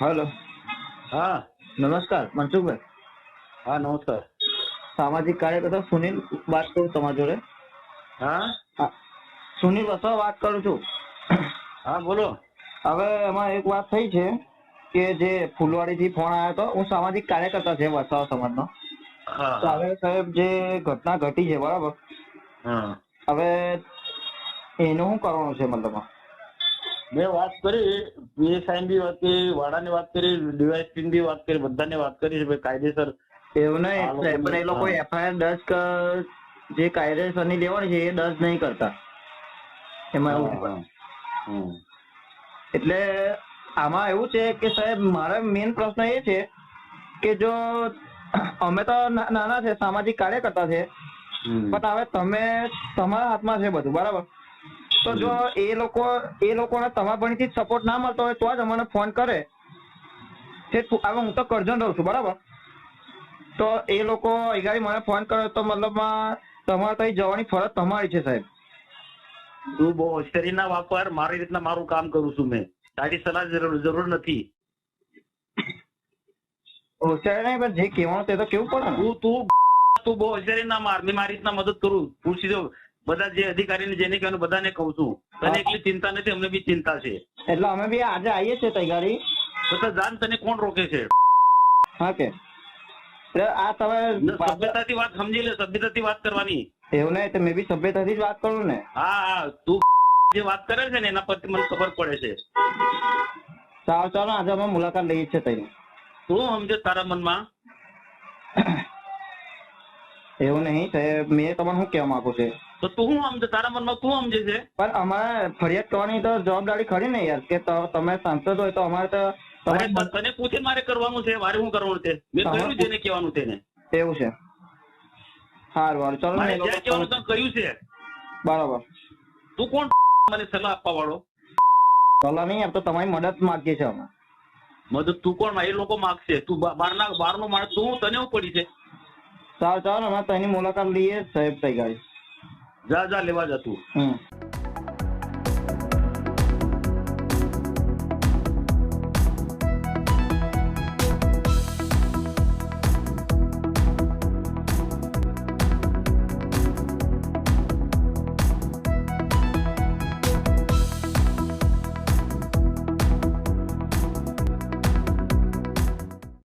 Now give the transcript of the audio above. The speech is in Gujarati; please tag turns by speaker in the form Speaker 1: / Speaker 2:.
Speaker 1: હલો.
Speaker 2: હા.
Speaker 1: નમસ્કાર મનસુખભાઈ.
Speaker 2: હા નમસ્કાર.
Speaker 1: સામાજિક કાર્યકર્તા સુનિલ વાત કરું તમારી જોડે?
Speaker 2: હા?
Speaker 1: સુનિલ વસાવા વાત કરું છું.
Speaker 2: હા બોલો.
Speaker 1: હવે એમાં એક વાત થઈ છે કે જે ફૂલવાડીથી ફોન આવ્યો હતો હું સામાજિક કાર્યકર્તા છે વસાવા સમાજનો. હવે સાહેબ જે ઘટના ઘટી છે બરાબર? હવે એનું શું કરવાનું છે મતલબ?
Speaker 2: મેં વાત કરી પીએસઆઈ ની વાત કરી વાડાની વાત કરી ડીવાયસપી ની વાત કરી બધાને વાત કરી છે કાયદેસર.
Speaker 1: એવું નહીં પણ એ લોકો એફઆઈઆર દસ જે કાયદેસરની લેવાની છે એ દસ નહીં કરતા. એમાં એવું. એટલે આમાં એવું છે કે સાહેબ મારા મેઇન પ્રશ્ન એ છે કે જો અમે તો નાના છે સામાજિક કાર્યકર્તા છે. પણ હવે તમે તમારા હાથમાં છે બધું બરાબર? તો જો એ લોકો એ લોકોને તમારા ભણીથી સપોર્ટ ના મળતો હોય તો જ અમને ફોન કરે. કે હવે હું તો કરજણ રહું છું બરાબર? તો એ લોકો અગાડી મને ફોન કરે તો મતલબ તમારે ત્યાં જવાની ફરજ તમારી છે સાહેબ.
Speaker 2: તું બહુ હોશિયારી ના વાપર મારી રીતના મારું કામ કરું છું મેં. તારી સલાહ જરૂર નથી.
Speaker 1: હોશિયારી નહીં પણ જે કહેવાનું તે તો કેવું પડે
Speaker 2: તું તું તું બહુ હોશિયારી ના માર મેં મારી રીતના મદદ કરું. પૂછી દો બધા જે અધિકારીને જેને કહેવાનું બધાને કહું છું. તને એટલી ચિંતા નથી અમને બી ચિંતા છે.
Speaker 1: એટલે અમે બી આજે આવીએ છીએ તઈ ગાડી.
Speaker 2: તો જાન તને કોણ રોકે છે?
Speaker 1: હા કે. આ તમે
Speaker 2: સભ્યતાથી વાત સમજી લે સભ્યતાથી વાત કરવાની.
Speaker 1: એવું નહીં તો મેં બી સભ્યતાથી જ વાત કરું ને.
Speaker 2: હા હા તું જે વાત કરે છે ને એના પરથી મને ખબર પડે છે.
Speaker 1: સારું ચાલો આજે અમે મુલાકાત લઈએ છીએ તઈ.
Speaker 2: તું સમજે તારા મનમાં.
Speaker 1: એવું નહીં સાહેબ મેં તમને શું કહેવા માંગુ છે?
Speaker 2: તો તું શું સમજે? તારા મનમાં તું સમજે છે?
Speaker 1: પણ અમારે ફરિયાદ કરવાની તો જવાબદારી ખરી ને યાર કે તમે સાંસદ હોય તો અમારે તો
Speaker 2: તને પૂછે મારે કરવાનું છે? મારે શું કરવાનું છે? મેં કહ્યું જેને કહેવાનું તેને
Speaker 1: એવું છે. સારું સારું ચાલો
Speaker 2: મેં કહેવાનું તને કહ્યું છે.
Speaker 1: બરાબર.
Speaker 2: તું કોણ મને સલાહ આપવા વાળો?
Speaker 1: સલાહ નહીં આમ તો તમારી મદદ માંગીએ છીએ અમે.
Speaker 2: મદદ તું કોણ? એ લોકો માગશે. તું બહારના બહારનો માણસ તું તને એવું પડી છે?
Speaker 1: સારું ચાલો અમે તેની મુલાકાત લઈએ સાહેબ થઈ ગઈ
Speaker 2: જા જા લેવા જતું
Speaker 1: હમ.